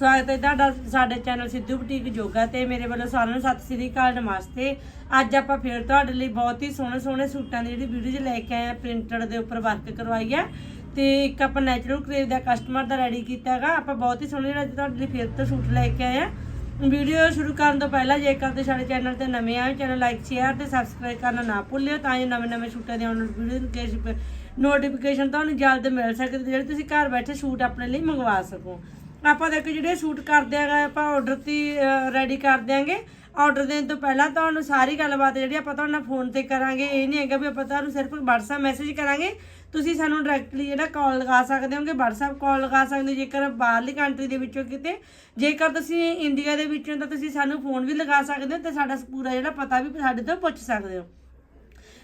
ਸਵਾਗਤ ਹੈ ਤੁਹਾਡਾ, ਸਾਡੇ ਚੈਨਲ ਸਿੱਧੂ ਬੁਟੀਕ ਜੋਗਾ ਤੇ ਮੇਰੇ ਵੱਲੋਂ ਸਾਰਿਆਂ ਨੂੰ ਸਤਿ ਸ੍ਰੀ ਅਕਾਲ, ਨਮਸਤੇ। ਅੱਜ ਆਪਾਂ ਫਿਰ ਤੁਹਾਡੇ ਲਈ ਬਹੁਤ ਹੀ ਸੋਹਣੇ ਸੋਹਣੇ ਸੂਟਾਂ ਦੀ ਜਿਹੜੀ ਵੀਡੀਓ ਲੈ ਕੇ ਆਏ ਆ, ਪ੍ਰਿੰਟਡ ਦੇ ਉੱਪਰ ਵਰਕ ਕਰਵਾਈ ਆ। ਤੇ ਇੱਕ ਆਪਾਂ ਨੈਚੁਰਲ ਕਰੇਵ ਦਾ ਕਸਟਮਰ ਦਾ ਰੈਡੀ ਕੀਤਾ ਹੈਗਾ। ਆਪਾਂ ਬਹੁਤ ਹੀ ਸੋਹਣੇ ਜਿਹੜਾ ਤੁਹਾਡੇ ਲਈ ਫਿਰ ਤੋਂ ਸੂਟ ਲੈ ਕੇ ਆਏ ਆ। ਵੀਡੀਓ ਸ਼ੁਰੂ ਕਰਨ ਤੋਂ ਪਹਿਲਾਂ ਜੇਕਰ ਤੁਸੀਂ ਸਾਡੇ ਚੈਨਲ ਤੇ ਨਵੇਂ ਆਏ ਚੈਨਲ ਲਾਈਕ ਸ਼ੇਅਰ ਤੇ ਸਬਸਕ੍ਰਾਈਬ ਕਰਨਾ ਨਾ ਭੁੱਲਿਓ, ਤਾਂ ਜੋ ਨਵੇਂ ਨਵੇਂ ਸੂਟਾਂ ਦੀ ਆਉਣ ਵੀਡੀਓ ਨੋਟੀਫਿਕੇਸ਼ਨ ਤੁਹਾਨੂੰ ਜਲਦ ਮਿਲ ਸਕੇ ਤੇ ਜਿਹੜੇ ਤੁਸੀਂ ਘਰ ਬੈਠੇ ਸੂਟ ਆਪਣੇ ਲਈ ਮੰਗਵਾ ਸਕੋ। ਆਪਾਂ ਦੇਖੋ ਜਿਹੜੇ ਸੂਟ ਕਰਦੇ ਆਗਾ ਆਪਾਂ ਆਰਡਰ ਤੇ ਰੈਡੀ ਕਰ ਦਿਆਂਗੇ। ਆਰਡਰ ਦੇਣ ਤੋਂ ਪਹਿਲਾਂ ਤੁਹਾਨੂੰ ਸਾਰੀ ਗੱਲਬਾਤ ਜਿਹੜੀ ਆਪਾਂ ਤੁਹਾਡੇ ਨਾਲ ਫੋਨ ਤੇ ਕਰਾਂਗੇ, ਇਹ ਨਹੀਂ ਹੈਗਾ ਵੀ ਆਪਾਂ ਤੁਹਾਨੂੰ ਸਿਰਫ WhatsApp ਮੈਸੇਜ ਕਰਾਂਗੇ। ਤੁਸੀਂ ਸਾਨੂੰ ਡਾਇਰੈਕਟਲੀ ਜਿਹੜਾ ਕਾਲ ਲਗਾ ਸਕਦੇ ਹੋਗੇ, WhatsApp ਕਾਲ ਲਗਾ ਸਕਦੇ ਹੋ, ਜੇਕਰ ਬਾਹਰਲੀ ਕੰਟਰੀ ਦੇ ਵਿੱਚੋਂ ਕਿਤੇ। ਜੇਕਰ ਤੁਸੀਂ ਇੰਡੀਆ ਦੇ ਵਿੱਚੋਂ ਤਾਂ ਤੁਸੀਂ ਸਾਨੂੰ ਫੋਨ ਵੀ ਲਗਾ ਸਕਦੇ ਹੋ ਤੇ ਸਾਡਾ ਪੂਰਾ ਜਿਹੜਾ ਪਤਾ ਵੀ ਸਾਡੇ ਤੋਂ ਪੁੱਛ ਸਕਦੇ ਹੋ।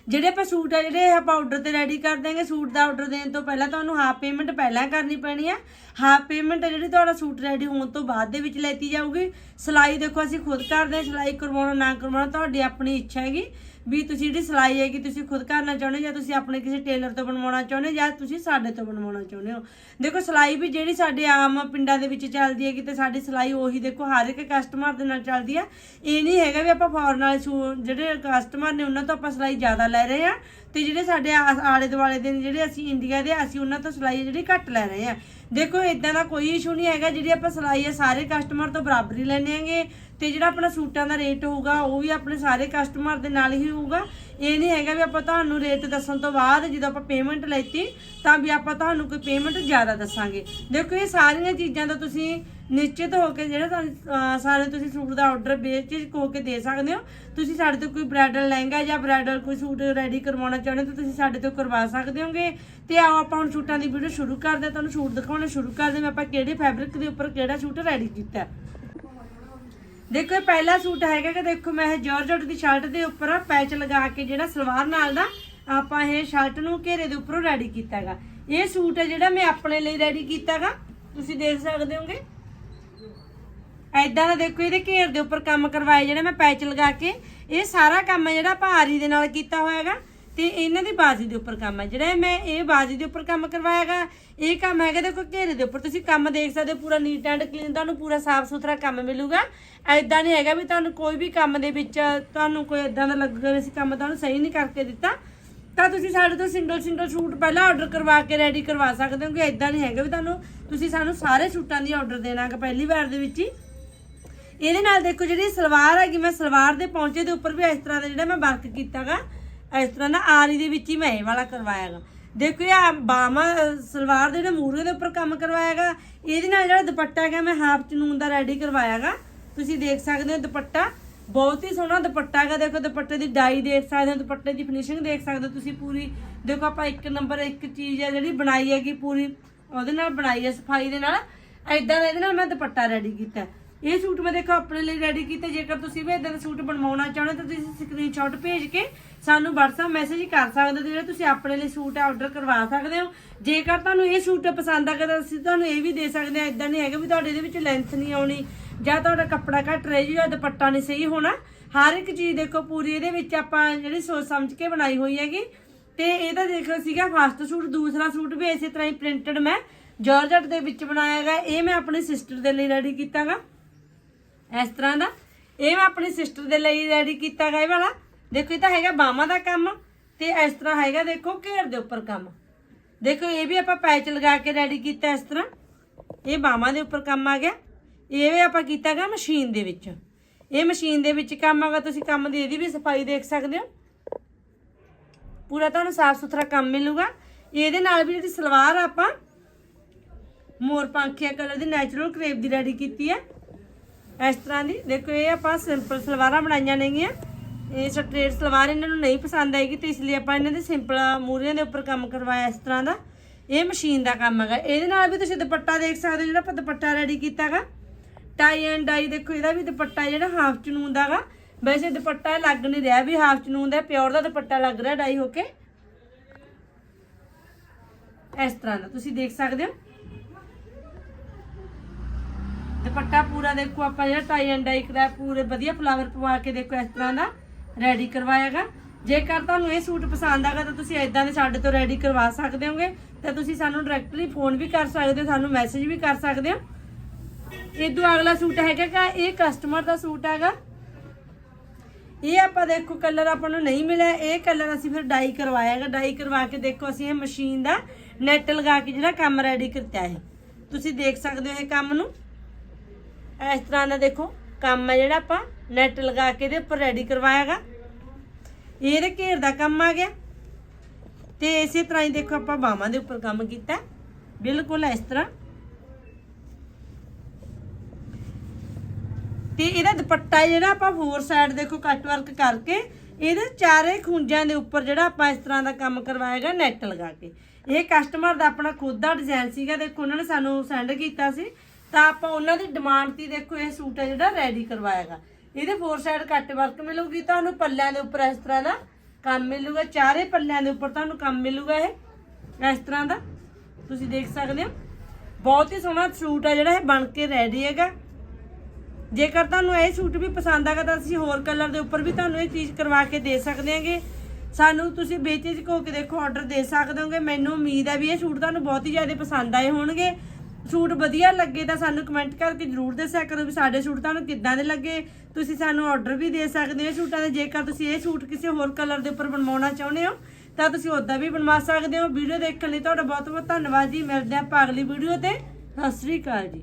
ਜਿਹੜੇ ਆਪਾਂ ਸੂਟ ਆ, ਜਿਹੜੇ ਆਪਾਂ ਆਰਡਰ ਤੇ ਰੈਡੀ ਕਰ ਦਾਂਗੇ ਸੂਟ ਦਾ ਆਰਡਰ ਦੇਣ ਤੋਂ ਪਹਿਲਾਂ ਤੁਹਾਨੂੰ ਹਾਫ ਪੇਮੈਂਟ ਪਹਿਲਾਂ ਕਰਨੀ ਪੈਣੀ ਆ। ਹਾਫ ਪੇਮੈਂਟ ਜਿਹੜੀ ਤੁਹਾਡਾ ਸੂਟ ਰੈਡੀ ਹੋਣ ਤੋਂ ਬਾਅਦ ਦੇ ਵਿੱਚ ਲੈਤੀ ਜਾਊਗੀ। ਸਿਲਾਈ ਦੇਖੋ, ਅਸੀਂ ਖੁਦ ਕਰਦੇ ਹਾਂ, ਸਿਲਾਈ ਕਰਵਾਉਣਾ, ਨਾ ਕਰਵਾਉਣਾ, ਤੁਹਾਡੀ ਆਪਣੀ ਇੱਛਾ ਹੈਗੀ। ਵੀ ਤੁਸੀਂ ਜਿਹੜੀ ਸਿਲਾਈ ਹੈਗੀ ਤੁਸੀਂ ਖੁਦ ਕਰਨਾ ਚਾਹੁੰਦੇ ਹੋ ਜਾਂ ਤੁਸੀਂ ਆਪਣੇ ਕਿਸੇ ਟੇਲਰ ਤੋਂ ਬਣਵਾਉਣਾ ਚਾਹੁੰਦੇ ਹੋ ਜਾਂ ਤੁਸੀਂ ਸਾਡੇ ਤੋਂ ਬਣਵਾਉਣਾ ਚਾਹੁੰਦੇ ਹੋ? ਦੇਖੋ, ਸਿਲਾਈ ਵੀ ਜਿਹੜੀ ਸਾਡੇ ਆਮ ਪਿੰਡਾਂ ਦੇ ਵਿੱਚ ਚੱਲਦੀ ਹੈਗੀ ਤੇ ਸਾਡੀ ਸਿਲਾਈ ਉਹੀ ਦੇਖੋ, ਹਰ ਇੱਕ ਕਸਟਮਰ ਦੇ ਨਾਲ ਚੱਲਦੀ ਆ। ਇਹ ਨਹੀਂ ਹੈਗਾ ਵੀ ਆਪਾਂ ਫੋਰਨ ਵਾਲੇ ਸੂ- ਜਿਹੜੇ ਕਸਟਮਰ ਨੇ ਉਹਨਾਂ ਤੋਂ ਆਪਾਂ ਸਿਲਾਈ ਜ਼ਿਆਦਾ ਲੈ ਰਹੇ ਆ। ਤੇ ਜਿਹੜੇ ਸਾਡੇ ਆ- ਆਲੇ ਦੁਆਲੇ ਦੇ ਨੇ, ਜਿਹੜੇ ਅਸੀਂ ਇੰਡੀਆ ਦੇ ਅਸੀਂ ਉਹਨਾਂ ਤੋਂ ਸਿਲਾਈ ਜਿਹੜੀ ਘੱਟ ਲੈ ਰਹੇ ਆ। ਦੇਖੋ ਇਦਾਂ ਦਾ ਕੋਈ ਇਸ਼ੂ ਨਹੀਂ ਹੈਗਾ ਜਿਹੜੀ ਆਪਾਂ ਸਿਲਾਈ ਆ ਸਾਰੇ ਕਸਟਮਰ ਤੋਂ ਬਰਾਬਰ ਹੀ ਲੈਣੇ ਆਂਗੇ ਤੇ ਜਿਹੜਾ ਆਪਣਾ ਸੂਟਾਂ ਦਾ ਰੇਟ ਹੋਊਗਾ ਉਹ ਵੀ ਆਪਣੇ ਸਾਰੇ ਕਸਟਮਰ ਦੇ ਨਾਲ ਹੀ ਹੋਊਗਾ। ਇਹ ਨਹੀਂ ਹੈਗਾ ਵੀ ਆਪਾਂ ਤੁਹਾਨੂੰ ਰੇਟ ਦੱਸਣ ਤੋਂ ਬਾਅਦ ਜਦੋਂ ਆਪਾਂ ਪੇਮੈਂਟ ਲੈਤੀ ਤਾਂ ਵੀ ਆਪਾਂ ਤੁਹਾਨੂੰ ਕੋਈ ਪੇਮੈਂਟ ਜ਼ਿਆਦਾ ਦੱਸਾਂਗੇ। ਦੇਖੋ ਇਹ ਸਾਰੀਆਂ ਚੀਜ਼ਾਂ ਦਾ ਤੁਸੀਂ ਨਿਸ਼ਚਿਤ ਹੋ ਕੇ ਜਿਹੜਾ ਤੁਹਾਨੂੰ ਸਾਰੇ ਤੁਸੀਂ ਸੂਟ ਦਾ ਆਰਡਰ ਬੇਚਿਕ ਹੋ ਕੇ ਦੇ ਸਕਦੇ ਹੋ। ਤੁਸੀਂ ਸਾਡੇ ਤੋਂ ਕੋਈ ਬ੍ਰਾਈਡਲ ਲਹਿੰਗਾ ਜਾਂ ਬ੍ਰਾਈਡਲ ਕੋਈ ਸੂਟ ਰੈਡੀ ਕਰਵਾਉਣਾ ਚਾਹੁੰਦੇ ਹੋ ਤਾਂ ਤੁਸੀਂ ਸਾਡੇ ਤੋਂ ਕਰਵਾ ਸਕਦੇ ਹੋਗੇ। ਤੇ ਆਓ ਆਪਾਂ ਹੁਣ ਸੂਟਾਂ ਦੀ ਵੀਡੀਓ ਸ਼ੁਰੂ ਕਰਦੇ ਹਾਂ। ਤੁਹਾਨੂੰ ਸੂਟ ਦਿਖਾਉਣਾ ਸ਼ੁਰੂ ਕਰਦੇ ਹਾਂ। ਆਪਾਂ ਕਿਹੜੇ ਫੈਬਰਿਕ ਦੇ ਉੱਪਰ ਕਿਹੜਾ ਸੂਟ ਰੈਡੀ ਕੀਤਾ ਦੇਖੋ, ਇਹ ਪਹਿਲਾ ਸੂਟ ਹੈਗਾ ਕਿ ਦੇਖੋ, ਮੈਂ ਇਹ ਜਾਰਜਟ ਦੀ ਸ਼ਰਟ ਦੇ ਉੱਪਰ ਪੈਚ ਲਗਾ ਕੇ ਜਿਹੜਾ ਸਲਵਾਰ ਨਾਲ ਦਾ ਆਪਾਂ ਇਹ ਸ਼ਰਟ ਨੂੰ ਘੇਰੇ ਦੇ ਉੱਪਰੋਂ ਰੈਡੀ ਕੀਤਾ ਹੈਗਾ। ਇਹ ਸੂਟ ਹੈ ਜਿਹੜਾ ਮੈਂ ਆਪਣੇ ਲਈ ਰੈਡੀ ਕੀਤਾ ਹੈਗਾ। ਤੁਸੀਂ ਦੇਖ ਸਕਦੇ ਹੋਗੇ। ਐਦਾਂ ਦਾ ਦੇਖੋ, ਇਹਦੇ ਘੇਰ ਦੇ ਉੱਪਰ ਕੰਮ ਕਰਵਾਇਆ ਜਿਹੜਾ ਮੈਂ ਪੈਚ ਲਗਾ ਕੇ, ਇਹ ਸਾਰਾ ਕੰਮ ਜਿਹੜਾ ਭਾਰੀ ਦੇ ਨਾਲ ਕੀਤਾ ਹੋਇਆ ਹੈਗਾ, ਤੇ ਇਹਨਾਂ ਦੀ ਬਾਜ਼ੀ ਦੇ ਉੱਪਰ ਕੰਮ ਹੈ। ਜਿਹੜਾ ਮੈਂ ਇਹ ਬਾਜ਼ੀ ਦੇ ਉੱਪਰ ਕੰਮ ਕਰਵਾਇਆ ਹੈਗਾ, ਇਹ ਕੰਮ ਹੈਗਾ ਦੇਖੋ ਘੇਰੇ ਦੇ ਉੱਪਰ। ਤੁਸੀਂ ਕੰਮ ਦੇਖ ਸਕਦੇ ਹੋ, ਪੂਰਾ ਨੀਟ ਐਂਡ ਕਲੀਨ ਤੁਹਾਨੂੰ ਪੂਰਾ ਸਾਫ਼ ਸੁਥਰਾ ਕੰਮ ਮਿਲੂਗਾ। ਐਦਾਂ ਨਹੀਂ ਹੈਗਾ ਵੀ ਤੁਹਾਨੂੰ ਕੋਈ ਵੀ ਕੰਮ ਦੇ ਵਿੱਚ ਤੁਹਾਨੂੰ ਕੋਈ ਐਦਾਂ ਦਾ ਲੱਗੂਗਾ ਵੀ ਅਸੀਂ ਕੰਮ ਤੁਹਾਨੂੰ ਸਹੀ ਨਹੀਂ ਕਰਕੇ ਦਿੱਤਾ। ਤਾਂ ਤੁਸੀਂ ਸਾਡੇ ਤੋਂ ਸਿੰਗਲ ਸਿੰਗਲ ਸੂਟ ਪਹਿਲਾਂ ਆਰਡਰ ਕਰਵਾ ਕੇ ਰੈਡੀ ਕਰਵਾ ਸਕਦੇ ਹੋ, ਕਿ ਐਦਾਂ ਨਹੀਂ ਹੈਗਾ ਵੀ ਤੁਹਾਨੂੰ ਤੁਸੀਂ ਸਾਨੂੰ ਸਾਰੇ ਸੂਟਾਂ ਦੀ ਆਰਡਰ ਦੇਣਾਗਾ ਪਹਿਲੀ ਵਾਰ ਦੇ ਵਿੱਚ ਹੀ। ਇਹਦੇ ਨਾਲ ਦੇਖੋ ਜਿਹੜੀ ਸਲਵਾਰ ਹੈਗੀ, ਮੈਂ ਸਲਵਾਰ ਦੇ ਪੌਂਚੇ ਦੇ ਉੱਪਰ ਵੀ ਇਸ ਤਰ੍ਹਾਂ ਦਾ ਜਿਹੜਾ ਮੈਂ ਵਰਕ ਕੀਤਾਗਾ, ਇਸ ਤਰ੍ਹਾਂ ਦਾ ਆਰੀ ਦੇ ਵਿੱਚ ਹੀ ਮੈਂ ਇਹ ਵਾਲਾ ਕਰਵਾਇਆਗਾ। ਦੇਖੋ ਇਹ ਬਾਮਾ ਸਲਵਾਰ ਦੇ ਜਿਹੜੇ ਮੂਰੇ ਦੇ ਉੱਪਰ ਕੰਮ ਕਰਵਾਇਆਗਾ, ਇਹਦੇ ਨਾਲ ਜਿਹੜਾ ਦੁਪੱਟਾ ਹੈਗਾ, ਮੈਂ ਹਾਫ ਚਨੂਨ ਦਾ ਰੈਡੀ ਕਰਵਾਇਆਗਾ। ਤੁਸੀਂ ਦੇਖ ਸਕਦੇ ਹੋ ਦੁਪੱਟਾ, ਬਹੁਤ ਹੀ ਸੋਹਣਾ ਦੁਪੱਟਾ ਹੈਗਾ। ਦੇਖੋ ਦੁਪੱਟੇ ਦੀ ਡਾਈ ਦੇਖ ਸਕਦੇ ਹੋ, ਦੁਪੱਟੇ ਦੀ ਫਿਨਿਸ਼ਿੰਗ ਦੇਖ ਸਕਦੇ ਹੋ ਤੁਸੀਂ ਪੂਰੀ। ਦੇਖੋ ਆਪਾਂ ਇੱਕ ਨੰਬਰ ਇੱਕ ਚੀਜ਼ ਹੈ ਜਿਹੜੀ ਬਣਾਈ ਹੈਗੀ ਪੂਰੀ, ਉਹਦੇ ਨਾਲ ਬਣਾਈ ਹੈ ਸਫ਼ਾਈ ਦੇ ਨਾਲ। ਐਦਾਂ ਦਾ ਇਹਦੇ ਨਾਲ ਮੈਂ ਦੁਪੱਟਾ ਰੈਡੀ ਕੀਤਾ। ਇਹ ਸੂਟ ਮੈਂ ਦੇਖੋ ਆਪਣੇ ਲਈ ਰੈਡੀ ਕੀਤੇ। ਜੇਕਰ ਤੁਸੀਂ ਵੀ ਇਦਾਂ ਦਾ ਸੂਟ ਬਣਵਾਉਣਾ ਚਾਹੁੰਦੇ ਤਾਂ ਤੁਸੀਂ ਸਕਰੀਨਸ਼ਾਟ ਭੇਜ ਕੇ ਸਾਨੂੰ WhatsApp ਮੈਸੇਜ ਕਰ ਸਕਦੇ ਹੋ ਤੇ ਜਿਹੜਾ ਤੁਸੀਂ ਆਪਣੇ ਲਈ ਸੂਟ ਆਰਡਰ ਕਰਵਾ ਸਕਦੇ ਹੋ। ਜੇਕਰ ਤੁਹਾਨੂੰ ਇਹ ਸੂਟ ਪਸੰਦ ਆ ਤਾਂ ਅਸੀਂ ਤੁਹਾਨੂੰ ਇਹ ਵੀ ਦੇ ਸਕਦੇ ਹਾਂ ਇਦਾਂ ਨਹੀਂ ਹੈਗਾ ਵੀ ਤੁਹਾਡੇ ਇਹਦੇ ਵਿੱਚ ਲੈਂਥ ਨਹੀਂ ਆਉਣੀ ਜਾਂ ਤੁਹਾਡਾ ਕੱਪੜਾ ਘੱਟ ਰਹਿ ਜੂ ਜਾਂ ਦੁਪੱਟਾ ਨਹੀਂ ਸਹੀ ਹੋਣਾ। ਹਰ ਇੱਕ ਚੀਜ਼ ਦੇਖੋ, ਪੂਰੀ ਇਹਦੇ ਵਿੱਚ ਆਪਾਂ ਜਿਹੜੀ ਸੋਚ ਸਮਝ ਕੇ ਬਣਾਈ ਹੋਈ ਹੈਗੀ। ਤੇ ਇਹਦਾ ਦੇਖੋ ਸੀਗਾ ਫਸਟ ਸੂਟ, ਦੂਸਰਾ ਸੂਟ ਵੀ ਇਸੇ ਤਰ੍ਹਾਂ ਹੀ ਪ੍ਰਿੰਟਡ ਮੈਂ ਜਾਰਜਟ ਦੇ ਵਿੱਚ ਬਣਾਇਆ ਹੈਗਾ। ਇਹ ਮੈਂ ਆਪਣੀ ਸਿਸਟਰ ਦੇ ਲਈ ਰੈਡੀ ਕੀਤਾਗਾ। ਇਸ ਤਰ੍ਹਾਂ ਦਾ। ਇਹ ਮੈਂ ਆਪਣੀ ਸਿਸਟਰ ਦੇ ਲਈ ਰੈਡੀ ਕੀਤਾ ਗਾ ਇਹ ਵਾਲਾ। ਦੇਖੋ, ਇਹ ਤਾਂ ਹੈਗਾ ਬਾਹਾਂ ਦਾ ਕੰਮ ਤੇ ਇਸ ਤਰ੍ਹਾਂ ਹੈਗਾ ਦੇਖੋ ਘੇਰ ਦੇ ਉੱਪਰ ਕੰਮ। ਦੇਖੋ, ਇਹ ਵੀ ਆਪਾਂ ਪੈਚ ਲਗਾ ਕੇ ਰੈਡੀ ਕੀਤਾ ਇਸ ਤਰ੍ਹਾਂ। ਇਹ ਬਾਹਾਂ ਦੇ ਉੱਪਰ ਕੰਮ ਆ ਗਿਆ। ਇਹ ਵੀ ਆਪਾਂ ਕੀਤਾ ਗਾ ਮਸ਼ੀਨ ਦੇ ਵਿੱਚ। ਇਹ ਮਸ਼ੀਨ ਦੇ ਵਿੱਚ ਕੰਮ ਆਗਾ ਤੁਸੀਂ ਕੰਮ ਦੀ ਇਹਦੀ ਵੀ ਸਫ਼ਾਈ ਦੇਖ ਸਕਦੇ ਹੋ। ਪੂਰਾ ਤੁਹਾਨੂੰ ਸਾਫ਼ ਸੁਥਰਾ ਕੰਮ ਮਿਲੂਗਾ। ਇਹਦੇ ਨਾਲ ਵੀ ਜਿਹੜੀ ਸਲਵਾਰ ਆਪਾਂ ਮੋਰ ਪੰਖੀਆ ਕਲਰ ਦੀ ਨੈਚੁਰਲ ਕਰੇਪ ਦੀ ਰੈਡੀ ਕੀਤੀ ਹੈ। ਇਸ ਤਰ੍ਹਾਂ ਦੀ। ਦੇਖੋ, ਇਹ ਆਪਾਂ ਸਿੰਪਲ ਸਲਵਾਰਾਂ ਬਣਾਈਆਂ ਨੇਗੀਆਂ। ਇਹ ਸਟ੍ਰੇਟ ਸਲਵਾਰ ਇਹਨਾਂ ਨੂੰ ਨਹੀਂ ਪਸੰਦ ਆਏਗੀ ਤੇ ਇਸ ਲਈ ਆਪਾਂ ਇਹਨਾਂ ਦੇ ਸਿੰਪਲ ਮੂਰੀਆਂ ਦੇ ਉੱਪਰ ਕੰਮ ਕਰਵਾਇਆ ਇਸ ਤਰ੍ਹਾਂ ਦਾ। ਇਹ ਮਸ਼ੀਨ ਦਾ ਕੰਮ ਹੈਗਾ। ਇਹਦੇ ਨਾਲ ਵੀ ਤੁਸੀਂ ਦੁਪੱਟਾ ਦੇਖ ਸਕਦੇ ਹੋ ਜਿਹੜਾ ਆਪਾਂ ਦੁਪੱਟਾ ਰੈਡੀ ਕੀਤਾ ਕੀਤਾਗਾ। ਟਾਈ ਐਂਡ ਡਾਈ ਦੇਖੋ, ਇਹਦਾ ਵੀ ਦੁਪੱਟਾ ਜਿਹੜਾ ਹਾਫ ਚਨੂਨ ਹੈਗਾ। ਵੈਸੇ ਦੁਪੱਟਾ ਲੱਗ ਨਹੀਂ ਰਿਹਾ, ਵੀ ਹਾਫ ਚਨੂਨ ਦਾ ਪਿਓਰ ਦਾ ਦੁਪੱਟਾ ਲੱਗ ਰਿਹਾ ਡਾਈ ਹੋ ਕੇ। ਇਸ ਤਰ੍ਹਾਂ ਦਾ ਤੁਸੀਂ ਦੇਖ ਸਕਦੇ ਹੋ। ਦੁਪੱਟਾ ਪੂਰਾ ਦੇਖੋ ਆਪਾਂ ਜਿਹੜਾ ਟਾਈ ਐਂਡ ਡਾਈ ਕਰਾ ਪੂਰੇ ਵਧੀਆ ਫਲਾਵਰ ਪਵਾ ਕੇ ਦੇਖੋ ਇਸ ਤਰ੍ਹਾਂ ਦਾ ਰੈਡੀ ਕਰਵਾਇਆਗਾ। ਜੇਕਰ ਤੁਹਾਨੂੰ ਇਹ ਸੂਟ ਪਸੰਦ ਆਗਾ ਤਾਂ ਤੁਸੀਂ ਇਦਾਂ ਦੇ ਸਾਡੇ ਤੋਂ ਰੈਡੀ ਕਰਵਾ ਸਕਦੇ ਹੋਗੇ ਤਾਂ ਤੁਸੀਂ ਸਾਨੂੰ ਡਾਇਰੈਕਟਲੀ ਫੋਨ ਵੀ ਕਰ ਸਕਦੇ ਹੋ ਸਾਨੂੰ ਮੈਸੇਜ ਵੀ ਕਰ ਸਕਦੇ ਹੋ। ਇਦੋਂ ਅਗਲਾ ਸੂਟ ਹੈਗਾ ਗਾ, ਇਹ ਕਸਟਮਰ ਦਾ ਸੂਟ ਹੈਗਾ। ਇਹ ਆਪਾਂ ਦੇਖੋ ਕਲਰ ਆਪਾਂ ਨੂੰ ਨਹੀਂ ਮਿਲਿਆ ਇਹ ਕਲਰ ਅਸੀਂ ਫਿਰ ਡਾਈ ਕਰਵਾਇਆ ਕਰਵਾਇਆਗਾ। ਡਾਈ ਕਰਵਾ ਕੇ ਦੇਖੋ ਅਸੀਂ ਇਹ ਮਸ਼ੀਨ ਦਾ ਨੈਟ ਲਗਾ ਕੇ ਜਿਹੜਾ ਕੰਮ ਰੈਡੀ ਕਰਤਾ ਹੈ ਤੁਸੀਂ ਦੇਖ ਸਕਦੇ ਹੋ ਇਹ ਕੰਮ ਨੂੰ। ਇਸ ਤਰ੍ਹਾਂ ਦਾ ਦੇਖੋ, ਕੰਮ ਹੈ ਜਿਹੜਾ ਆਪਾਂ ਨੈਟ ਲਗਾ ਕੇ ਇਹਦੇ ਉੱਪਰ ਰੈਡੀ ਕਰਵਾਇਆਗਾ। ਇਹਦੇ ਘੇਰ ਦਾ ਕੰਮ ਆ ਗਿਆ। ਤੇ ਇਸੇ ਤਰ੍ਹਾਂ ਹੀ ਦੇਖੋ ਆਪਾਂ ਬਾਹਾਂ ਦੇ ਉੱਪਰ ਕੰਮ ਕੀਤਾ। ਬਿਲਕੁਲ ਇਸ ਤਰ੍ਹਾਂ। ਤੇ ਇਹਦਾ ਦੁਪੱਟਾ ਜਿਹੜਾ ਆਪਾਂ ਫੋਰ ਸਾਈਡ ਦੇਖੋ ਕੱਟ ਵਰਕ ਕਰਕੇ, ਇਹਦੇ ਚਾਰੇ ਖੁੰਝਾਂ ਦੇ ਉੱਪਰ ਜਿਹੜਾ ਆਪਾਂ ਇਸ ਤਰ੍ਹਾਂ ਦਾ ਕੰਮ ਕਰਵਾਏਗਾ ਨੈਟ ਲਗਾ ਕੇ। ਇਹ ਕਸਟਮਰ ਦਾ ਆਪਣਾ ਖੁਦ ਦਾ ਡਿਜ਼ਾਈਨ ਸੀਗਾ, ਦੇਖੋ ਉਹਨਾਂ ਨੇ ਸਾਨੂੰ ਸੈਂਡ ਕੀਤਾ ਸੀ। ਤਾਂ ਆਪਾਂ ਉਹਨਾਂ ਦੀ ਡਿਮਾਂਡ ਤੇ ਦੇਖੋ ਇਹ ਸੂਟ ਹੈ ਜਿਹੜਾ ਰੈਡੀ ਕਰਵਾਏਗਾ। ਇਹਦੇ ਫੋਰ ਸਾਈਡ ਕੱਟ ਵਰਕ ਮਿਲੂਗੀ, ਤੁਹਾਨੂੰ ਪੱਲਿਆਂ ਦੇ ਉੱਪਰ ਇਸ ਤਰ੍ਹਾਂ ਦਾ ਕੰਮ ਮਿਲੂਗਾ। ਚਾਰੇ ਪੱਲਿਆਂ ਦੇ ਉੱਪਰ ਤੁਹਾਨੂੰ ਕੰਮ ਮਿਲੂਗਾ ਇਹ, ਇਸ ਤਰ੍ਹਾਂ ਦਾ। ਤੁਸੀਂ ਦੇਖ ਸਕਦੇ ਹੋ। ਬਹੁਤ ਹੀ ਸੋਹਣਾ ਸੂਟ ਹੈ ਜਿਹੜਾ ਇਹ ਬਣ ਕੇ ਰੈਡੀ ਹੈਗਾ। ਜੇਕਰ ਤੁਹਾਨੂੰ ਇਹ ਸੂਟ ਵੀ ਪਸੰਦ ਆਗਾ ਤਾਂ ਅਸੀਂ ਹੋਰ ਕਲਰ ਦੇ ਉੱਪਰ ਵੀ ਤੁਹਾਨੂੰ ਇਹ ਚੀਜ਼ ਕਰਵਾ ਕੇ ਦੇ ਸਕਦੇ ਹਾਂਗੇ। ਸਾਨੂੰ ਤੁਸੀਂ ਬੇਚਿਜ ਕੋ ਕੇ ਦੇਖੋ ਆਰਡਰ ਦੇ ਸਕਦੇ ਹੋਗੇ। ਮੈਨੂੰ ਉਮੀਦ ਹੈ ਵੀ ਇਹ ਸੂਟ ਤੁਹਾਨੂੰ ਬਹੁਤ ਹੀ ਜ਼ਿਆਦਾ ਪਸੰਦ ਆਏ ਹੋਣਗੇ। ਸੂਟ ਵਧੀਆ ਲੱਗੇ ਤਾਂ ਸਾਨੂੰ ਕਮੈਂਟ ਕਰਕੇ ਜਰੂਰ ਦੱਸਿਆ ਕਰੋ ਵੀ ਸਾਡੇ ਸੂਟ ਤੁਹਾਨੂੰ ਕਿੱਦਾਂ ਦੇ ਲੱਗੇ। ਤੁਸੀਂ ਸਾਨੂੰ ਆਰਡਰ ਵੀ ਦੇ ਸਕਦੇ ਹੋ ਸੂਟਾਂ ਦੇ। ਜੇਕਰ ਤੁਸੀਂ ਇਹ ਸੂਟ ਕਿਸੇ ਹੋਰ ਕਲਰ ਦੇ ਉੱਪਰ ਬਣਵਾਉਣਾ ਚਾਹੁੰਦੇ ਹੋ, ਤਾਂ ਤੁਸੀਂ ਉਦਾਂ ਵੀ ਬਣਵਾ ਸਕਦੇ ਹੋ। ਵੀਡੀਓ ਦੇਖਣ ਲਈ ਤੁਹਾਡਾ ਬਹੁਤ ਬਹੁਤ ਧੰਨਵਾਦ ਜੀ। ਮਿਲਦੇ ਆਪਾਂ ਅਗਲੀ ਵੀਡੀਓ ਤੇ। ਸਤਿ ਸ੍ਰੀ ਅਕਾਲ ਜੀ।